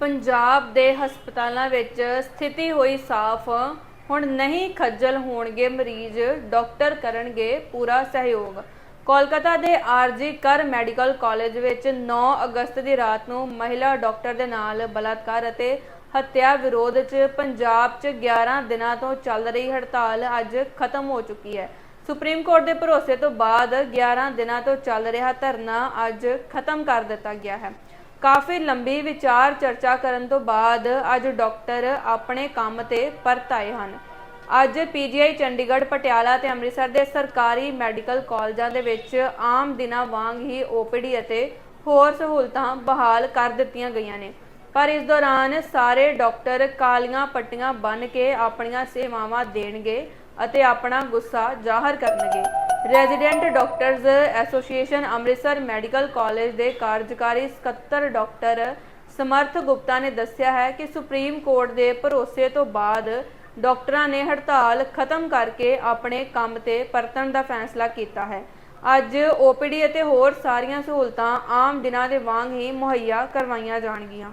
ਪੰਜਾਬ ਦੇ ਹਸਪਤਾਲਾਂ ਵਿੱਚ ਸਥਿਤੀ ਹੋਈ ਸਾਫ਼। ਹੁਣ ਨਹੀਂ ਖੱਜਲ ਹੋਣਗੇ ਮਰੀਜ਼, ਡਾਕਟਰ ਕਰਨਗੇ ਪੂਰਾ ਸਹਿਯੋਗ। ਕੋਲਕਾਤਾ ਦੇ ਆਰਜੀ ਕਰ ਮੈਡੀਕਲ ਕਾਲਜ ਵਿੱਚ 9 ਅਗਸਤ ਦੀ ਰਾਤ ਨੂੰ ਮਹਿਲਾ ਡਾਕਟਰ ਦੇ ਨਾਲ ਬਲਾਤਕਾਰ ਅਤੇ ਹੱਤਿਆ ਵਿਰੋਧ 'ਚ ਪੰਜਾਬ 'ਚ 11 ਦਿਨਾਂ ਤੋਂ ਚੱਲ ਰਹੀ ਹੜਤਾਲ ਅੱਜ ਖਤਮ ਹੋ ਚੁੱਕੀ ਹੈ। ਸੁਪਰੀਮ ਕੋਰਟ ਦੇ ਭਰੋਸੇ ਤੋਂ ਬਾਅਦ 11 ਦਿਨਾਂ ਤੋਂ ਚੱਲ ਰਿਹਾ ਧਰਨਾ ਅੱਜ ਖਤਮ ਕਰ ਦਿੱਤਾ ਗਿਆ ਹੈ। ਕਾਫੀ ਲੰਬੀ ਵਿਚਾਰ ਚਰਚਾ ਕਰਨ ਤੋਂ ਬਾਅਦ ਅੱਜ ਡਾਕਟਰ ਆਪਣੇ ਕੰਮ ਤੇ ਪਰਤ ਆਏ ਹਨ। ਅੱਜ ਪੀਜੀਆਈ ਚੰਡੀਗੜ੍ਹ, ਪਟਿਆਲਾ ਤੇ ਅੰਮ੍ਰਿਤਸਰ ਦੇ ਸਰਕਾਰੀ ਮੈਡੀਕਲ ਕਾਲਜਾਂ ਦੇ ਵਿੱਚ ਆਮ ਦਿਨਾਂ ਵਾਂਗ ਹੀ ਓਪੀਡੀ ਅਤੇ ਹੋਰ ਸਹੂਲਤਾਂ ਬਹਾਲ ਕਰ ਦਿੱਤੀਆਂ ਗਈਆਂ ਨੇ। ਪਰ ਇਸ ਦੌਰਾਨ ਸਾਰੇ ਡਾਕਟਰ ਕਾਲੀਆਂ ਪੱਟੀਆਂ ਬੰਨ੍ਹ ਕੇ ਆਪਣੀਆਂ ਸੇਵਾਵਾਂ ਦੇਣਗੇ ਅਤੇ ਆਪਣਾ ਗੁੱਸਾ ਜ਼ਾਹਰ ਕਰਨਗੇ। Resident doctors association Amritsar medical college ਦੇ ਕਾਰਜਕਾਰੀ ਸਕੱਤਰ ਡਾਕਟਰ ਸਮਰਥ ਗੁਪਤਾ ਨੇ ਦੱਸਿਆ ਹੈ ਕਿ ਸੁਪਰੀਮ ਕੋਰਟ ਦੇ ਭਰੋਸੇ ਤੋਂ ਬਾਅਦ ਡਾਕਟਰਾਂ ਨੇ ਹੜਤਾਲ ਖਤਮ ਕਰਕੇ ਆਪਣੇ ਕੰਮ ਤੇ ਪਰਤਣ ਦਾ ਫੈਸਲਾ ਕੀਤਾ ਹੈ। ਅੱਜ ਓਪੀਡੀ ਅਤੇ ਹੋਰ ਸਾਰੀਆਂ ਸਹੂਲਤਾਂ ਆਮ ਦਿਨਾਂ ਦੇ ਵਾਂਗ ਹੀ ਮੁਹੱਈਆ ਕਰਵਾਈਆਂ ਜਾਣਗੀਆਂ।